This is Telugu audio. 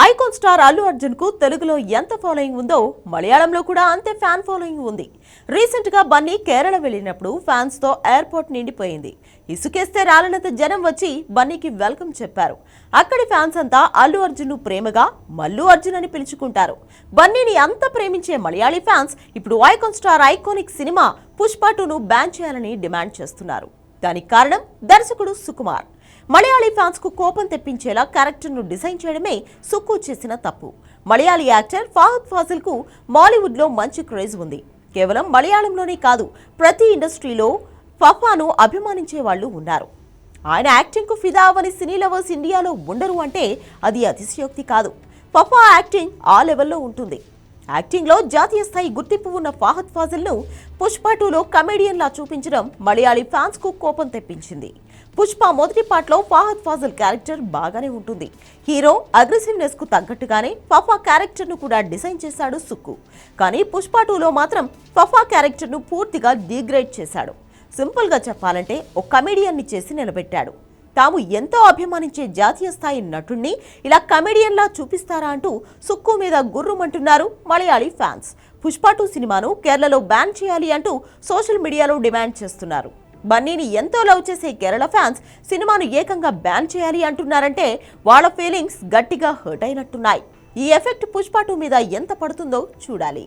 ఐకాన్ స్టార్ అల్లు అర్జున్కు తెలుగులో ఎంత ఫాలోయింగ్ ఉందో మలయాళంలో కూడా అంతే ఫ్యాన్ ఫాలోయింగ్ ఉంది. రీసెంట్గా బన్నీ కేరళ వెళ్ళినప్పుడు ఫ్యాన్స్తో ఎయిర్పోర్ట్ నిండిపోయింది. ఇసుకేస్తే రాలనంత జనం వచ్చి బన్నీకి వెల్కమ్ చెప్పారు. అక్కడి ఫ్యాన్స్ అంతా అల్లు అర్జున్ను ప్రేమగా మల్లు అర్జున్ అని పిలుచుకుంటారు. బన్నీని అంత ప్రేమించే మలయాళీ ఫ్యాన్స్ ఇప్పుడు icon star iconic cinema Pushpa టూను ban చేయాలని డిమాండ్ చేస్తున్నారు. దానికి కారణం దర్శకుడు సుకుమార్. మలయాళీ ఫ్యాన్స్కు కోపం తెప్పించేలా క్యారెక్టర్ను డిజైన్ చేయడమే సుక్కు చేసిన తప్పు. మలయాళీ యాక్టర్ ఫాహద్ ఫాజిల్కు మాలీవుడ్లో మంచి క్రేజ్ ఉంది. కేవలం మలయాళంలోనే కాదు ప్రతి ఇండస్ట్రీలో ఫఫాను అభిమానించే వాళ్ళు ఉన్నారు. ఆయన యాక్టింగ్కు ఫిదా అవని సినీ లవర్స్ ఇండియాలో ఉండరు అంటే అది అతిశయోక్తి కాదు. ఫఫా యాక్టింగ్ ఆ లెవెల్లో ఉంటుంది. యాక్టింగ్లో జాతీయ స్థాయి గుర్తింపు ఉన్న ఫాహద్ ఫాజిల్ను పుష్ప టూలో కమెడియన్లా చూపించడం మలయాళీ ఫ్యాన్స్కు కోపం తెప్పించింది. పుష్ప మొదటి పాటలో ఫాహద్ ఫాజిల్ క్యారెక్టర్ బాగానే ఉంటుంది. హీరో అగ్రెసివ్నెస్కు తగ్గట్టుగానే ఫఫా క్యారెక్టర్ను కూడా డిజైన్ చేశాడు సుక్కు. కానీ పుష్ప టూలో మాత్రం ఫఫా క్యారెక్టర్ను పూర్తిగా డిగ్రేడ్ చేశాడు. సింపుల్గా చెప్పాలంటే ఒక కమెడియన్ని చేసి నిలబెట్టాడు. తాము ఎంతో అభిమానించే జాతీయ స్థాయి నటుణ్ణి ఇలా కమెడియన్లా చూపిస్తారా అంటూ సుక్కు మీద గుర్రుమంటున్నారు మలయాళీ ఫ్యాన్స్. పుష్ప టూ సినిమాను కేరళలో బ్యాన్ చేయాలి అంటూ సోషల్ మీడియాలో డిమాండ్ చేస్తున్నారు. బన్నీని ఎంతో లవ్ చేసే కేరళ ఫ్యాన్స్ సినిమాను ఏకంగా బ్యాన్ చేయాలి అంటున్నారంటే వాళ్ళ ఫీలింగ్స్ గట్టిగా హర్ట్ అయినట్టున్నాయి. ఈ ఎఫెక్ట్ పుష్ప టూ మీద ఎంత పడుతుందో చూడాలి.